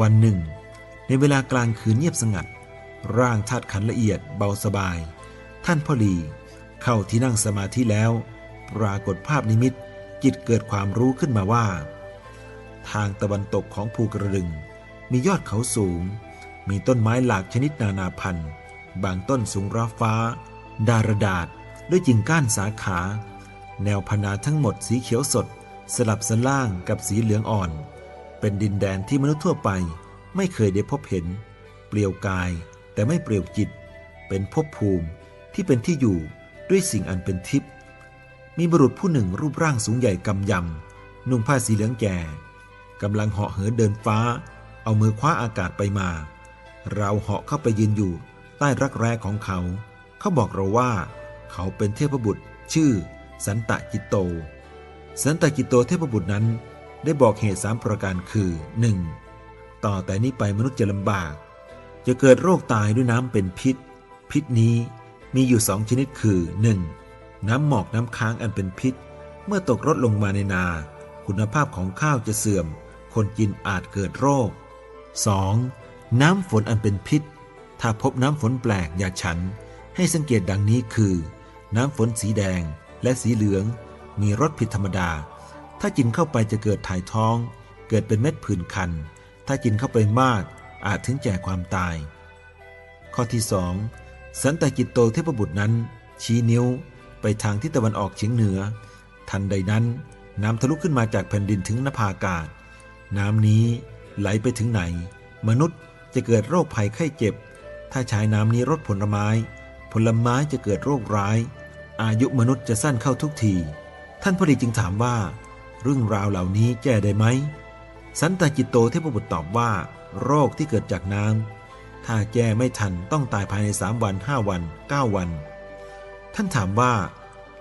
วันหนึ่ง ในเวลากลางคืนเงียบสงัด ร่างธาตุขันละเอียดเบาสบาย ท่านพ่อหลีเข้าที่นั่งสมาธิแล้ว ปรากฏภาพนิมิตจิตเกิดความรู้ขึ้นมาว่า ทางตะวันตกของภูกระดึง มียอดเขาสูง มีต้นไม้หลากชนิดนานาพันธุ์ บางต้นสูงราฟ้า ดารดาษด้วยกิ่งก้านสาขา แนวพนาทั้งหมดสีเขียวสด สลับสันล่างกับสีเหลืองอ่อน เป็นดินแดนที่มนุษย์ทั่วไปไม่เคยได้พบเห็น เปลี่ยวกายแต่ไม่เปลี่ยวจิต เป็นภพภูมิที่เป็นที่อยู่ด้วยสิ่งอันเป็นทิพย์มีบุรุษผู้หนึ่งรูปร่างสูงใหญ่กำยำนุ่งผ้าสีเหลืองแก่กำลังเหาะเหินเดินฟ้า เอามือคว้าอากาศไปมา เราเหาะเข้าไปยืนอยู่ใต้รักแร้ของเขา เขาบอกเราว่า เขาเป็นเทพบุตรชื่อ สันตะกิโต สันตะกิโตเทพบุตรนั้น ได้บอกเหตุสามประการคือ 1. ต่อแต่นี้ไปมนุษย์จะลำบาก จะเกิดโรคตายด้วยน้ำเป็นพิษ พิษนี้มีอยู่สองชนิดคือ 1. น้ำหมอกน้ำค้างอันเป็นพิษ เมื่อตกรดลงมาในนา คุณภาพของข้าวจะเสื่อม คนกินอาจเกิดโรค 2. น้ำฝนอันเป็นพิษ ถ้าพบน้ำฝนแปลกอย่าฉัน ให้สังเกตดังนี้คือ น้ำฝนสีแดงและสีเหลือง มีรสผิดธรรมดา ถ้ากินเข้าไปจะเกิดถ่ายท้อง เกิดเป็นเม็ดผื่นคัน ถ้ากินเข้าไปมากอาจถึงแก่ความตาย ข้อที่สองสันตกิตโตเทพบุตรนั้น ชี้นิ้วไปทางทิศตะวันออกเฉียงเหนือ ทันใดนั้น น้ำทะลุขึ้นมาจากแผ่นดินถึงนภาอากาศ น้ำนี้ไหลไปถึงไหน มนุษย์จะเกิดโรคภัยไข้เจ็บ ถ้าใช้น้ำนี้รดผลไม้ ผลไม้จะเกิดโรคร้าย อายุมนุษย์จะสั้นเข้าทุกที ท่านพอดีจึงถามว่า เรื่องราวเหล่านี้แก้ได้ไหม สันตกิตโตเทพบุตรตอบว่า โรคที่เกิดจากน้ำถ้าแก้ไม่ทันต้องตายภายในสามวันห้าวันเก้าวัน ท่านถามว่า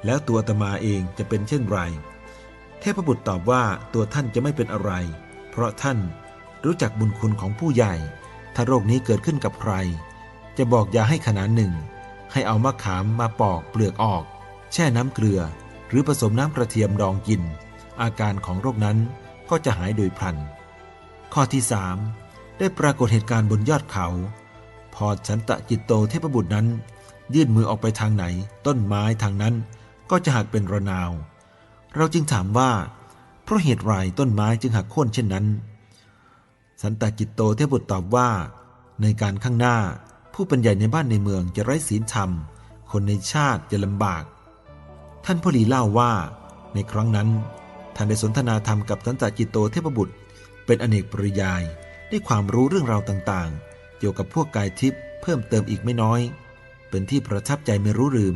แล้วตัวตมาเองจะเป็นเช่นไร เทพบุตรตอบว่าตัวท่านจะไม่เป็นอะไร เพราะท่านรู้จักบุญคุณของผู้ใหญ่ ถ้าโรคนี้เกิดขึ้นกับใคร จะบอกยาให้ขนาดหนึ่ง ให้เอามะขามมาปอกเปลือกออก แช่น้ำเกลือ หรือผสมน้ำกระเทียมดองกิน อาการของโรคนั้นก็จะหายโดยพลัน ข้อที่สามได้ปรากฏเหตุการณ์บนยอดเขา พอฉันตะจิตโตเทพบุตรนั้น ยื่นมือออกไปทางไหน ต้นไม้ทางนั้นก็จะหักเป็นระนาว เราจึงถามว่า เพราะเหตุไรต้นไม้จึงหักโค่นเช่นนั้น สันตกิตโตเทพบุตรตอบว่า ในการข้างหน้าผู้เป็นใหญ่ในบ้านในเมืองจะไร้ศีลธรรม คนในชาติจะลำบาก ท่านพ่อหลีเล่าว่า ในครั้งนั้น ท่านได้สนทนาธรรมกับสันตกิตโตเทพบุตร เป็นอเนกปริยายได้ความรู้เรื่องราวต่างๆ เกี่ยวกับพวกกายทิพย์เพิ่มเติมอีกไม่น้อย เป็นที่ประทับใจไม่รู้ลืม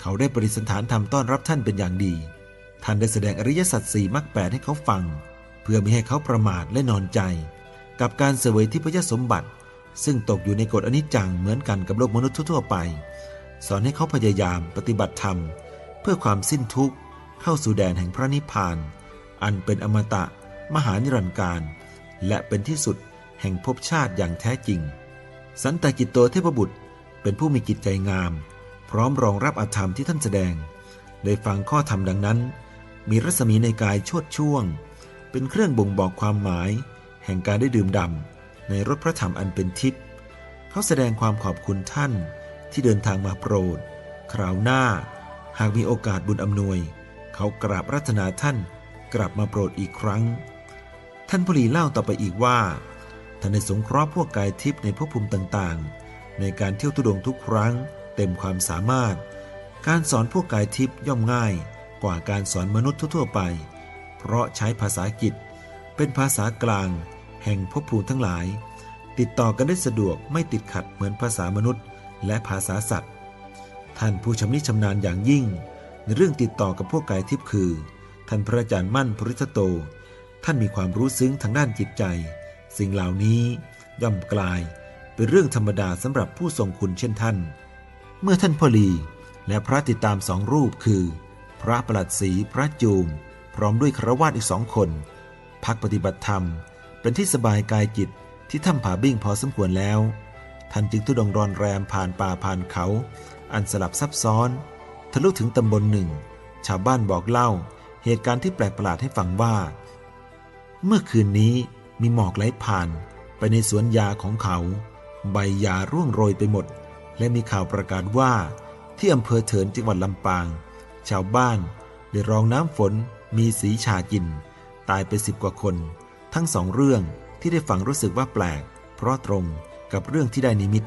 เขาได้ปริสันฐานธรรมต้อนรับท่านเป็นอย่างดี ท่านได้แสดงอริยสัจสี่มรรคแปดให้เขาฟัง เพื่อไม่ให้เขาประมาทและนอนใจ กับการเสวยที่พยสมบัติ ซึ่งตกอยู่ในกฎอนิจจังเหมือนกันกับโลกมนุษย์ทั่วๆไป สอนให้เขาพยายามปฏิบัติธรรม เพื่อความสิ้นทุกข์ เข้าสู่แดนแห่งพระนิพพาน อันเป็นอมตะ มหานิรันดร์การ และเป็นที่สุดแห่งภพชาติอย่างแท้จริง สันตกิตโตเทพบุตรเป็นผู้มีจิตใจงาม พร้อมรองรับอาธรรมที่ท่านแสดง ได้ฟังข้อธรรมดังนั้น มีรัศมีในกายชดช่วง เป็นเครื่องบ่งบอกความหมาย แห่งการได้ดื่มด่ำในรถพระธรรมอันเป็นทิพย์เขาแสดงความขอบคุณท่านที่เดินทางมาโปรดคราวหน้า หากมีโอกาสบุญอำนวย เขากราบรัตนาท่านกลับมาโปรดอีกครั้ง ท่านพลีเล่าต่อไปอีกว่าท่านได้สงเคราะห์พวกกายทิพย์ในภพภูมิต่างๆ ในการเที่ยวทุดงทุกครั้ง เต็มความสามารถ การสอนพวกกายทิพย์ย่อมง่ายกว่าการสอนมนุษย์ทั่วๆไป เพราะใช้ภาษากิจ เป็นภาษากลาง แห่งภพภูมิทั้งหลาย ติดต่อกันได้สะดวกไม่ติดขัดเหมือนภาษามนุษย์ และภาษาสัตว์ ท่านผู้ชำนิชำนาญอย่างยิ่ง ในเรื่องติดต่อกับพวกกายทิพย์คือ ท่านพระอาจารย์มั่นปริทโต ท่านมีความรู้ซึ้งทางด้านจิตใจ สิ่งเหล่านี้ย่อมกลายเป็นเรื่องธรรมดาสำหรับผู้ทรงคุณเช่นท่าน เมื่อท่านพอลีและพระติดตามสองรูปคือ พระประหลัดศรีพระจูม พร้อมด้วยครวาสอีกสองคน พักปฏิบัติธรรม เป็นที่สบายกายจิตที่ถ้ำผาบิ้งพอสมควรแล้ว ท่านจึงทุดงรอนแรมผ่านป่าผ่านเขา อันสลับซับซ้อน ทะลุถึงตำบลหนึ่ง ชาวบ้านบอกเล่า เหตุการณ์ที่แปลกประหลาดให้ฟังว่า เมื่อคืนนี้มีหมอกไหลผ่านไปในสวนยาของเขา ใบยาร่วงโรยไปหมด และมีข่าวประกาศว่า ที่อำเภอเถินจังหวัดลำปาง ชาวบ้านได้รองน้ำฝนมีสีชากิน ตายไปสิบกว่าคน ทั้งสองเรื่องที่ได้ฟังรู้สึกว่าแปลก เพราะตรงกับเรื่องที่ได้นิมิต